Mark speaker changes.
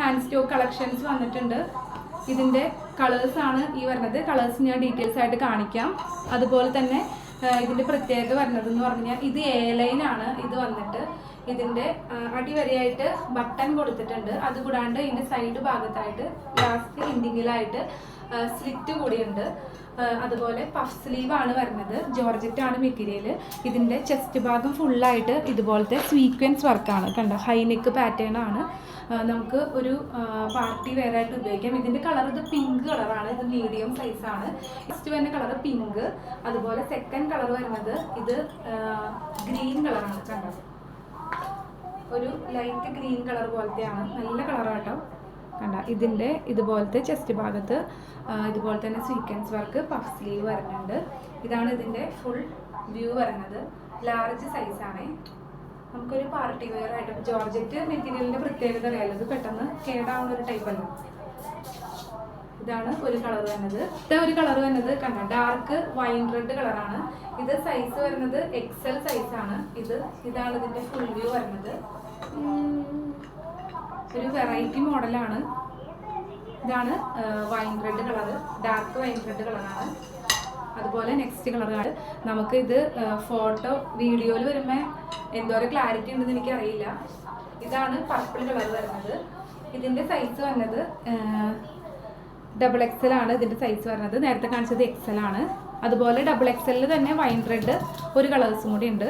Speaker 1: Hand stock collections വന്നിട്ടുണ്ട്. ഇതിന്റെ colours ആണ് ഈ വരുന്നത്. കളേഴ്സ് ഞാൻ ഡീറ്റെയിൽസ് ആയിട്ട് കാണിക്കാം. അതുപോലെ തന്നെ ഇതിന്റെ പ്രത്യേകത വരുന്നത് എന്ന് പറഞ്ഞാൽ ഇത് എ ലൈനാണ് ഇത് വന്നിട്ട് ഇതിന്റെ അടിവരയായിട്ട് ബട്ടൺ കൊടുത്തിട്ടുണ്ട്. അതുകൂടാണ്ട് ഇതിന്റെ സൈഡ് ഭാഗത്തായിട്ട് ലാസ്റ്റ് എൻഡിങ്ങിലായിട്ട് സ്ലിറ്റ് കൂടിയുണ്ട്. അതുപോലെ പഫ് സ്ലീവ് ആണ് വരുന്നത്. ജോർജറ്റ് ആണ് മെറ്റീരിയൽ ഇതിന്റെ ചെസ്റ്റ് ഭാഗം ഫുള്ളായിട്ട് ഇതുപോലത്തെ സ്വീക്വൻസ് വർക്കാണ് കണ്ടോ? ഹൈനെക്ക് പാറ്റേൺ ആണ്. നമുക്ക് ഒരു പാർട്ടി വെയർ ആയിട്ട് ഉപയോഗിക്കാം. ഇതിന്റെ കളർ ഇത് പിങ്ക് കളറാണ് ഇത് മീഡിയം സൈസ് ആണ്. ഫസ്റ്റ് വരുന്ന കളർ പിങ്ക് അതുപോലെ സെക്കൻഡ് കളർ വരുന്നത് ഇത് ഗ്രീൻ കളറാണ് കണ്ടോ? ഒരു ലൈറ്റ് ഗ്രീൻ കളർ പോലത്തെയാണ്. നല്ല കളറാട്ടോ കണ്ട ഇതിന്റെ ഇതുപോലത്തെ ചെസ്റ്റ് ഭാഗത്ത് ഇതുപോലെ തന്നെ സീക്വൻസ് വർക്ക് പഫ് സ്ലീവ് വരുന്നുണ്ട്. ഇതാണ് ഇതിന്റെ ഫുൾ വ്യൂ വരുന്നത്. ലാർജ് സൈസാണ് നമുക്കൊരു പാർട്ടി വെയർ ആയിട്ട് ജോർജറ്റ് മെറ്റീരിയലിന്റെ പ്രത്യേകത അറിയാലോ? ഇത് പെട്ടെന്ന് കേടാവുന്ന ഒരു ടൈപ്പ് അല്ല? ഇതാണ് ഒരു കളർ വരുന്നത്. ഇത് ഒരു കളർ വരുന്നത്. കണ്ട ഡാർക്ക് വൈൻ റെഡ് കളറാണ് ഇത് സൈസ് വരുന്നത് എക്സൽ സൈസാണ് ഇത് ഇതാണ് ഇതിന്റെ ഫുൾ വ്യൂ വരുന്നത്. ഒരു വെറൈറ്റി മോഡലാണ് ഇതാണ് wine red colour dark wine red കളറാണ് അതുപോലെ നെക്സ്റ്റ് കളറാണ് നമുക്ക് ഇത് ഫോട്ടോ വീഡിയോയിൽ വരുമ്പോൾ എന്തോരം ക്ലാരിറ്റി ഉണ്ടെന്ന് എനിക്കറിയില്ല. ഇതാണ് പർപ്പിൾ കളർ വരുന്നത്. ഇതിന്റെ സൈസ് വന്നത് ഡബിൾ എക്സൽ ആണ് ഇതിന്റെ സൈസ് വരുന്നത്. നേരത്തെ കാണിച്ചത് എക്സൽ ആണ്. അതുപോലെ ഡബിൾ എക്സലിൽ തന്നെ വൈൻ റെഡ് ഒരു കളേഴ്സും കൂടി ഉണ്ട്.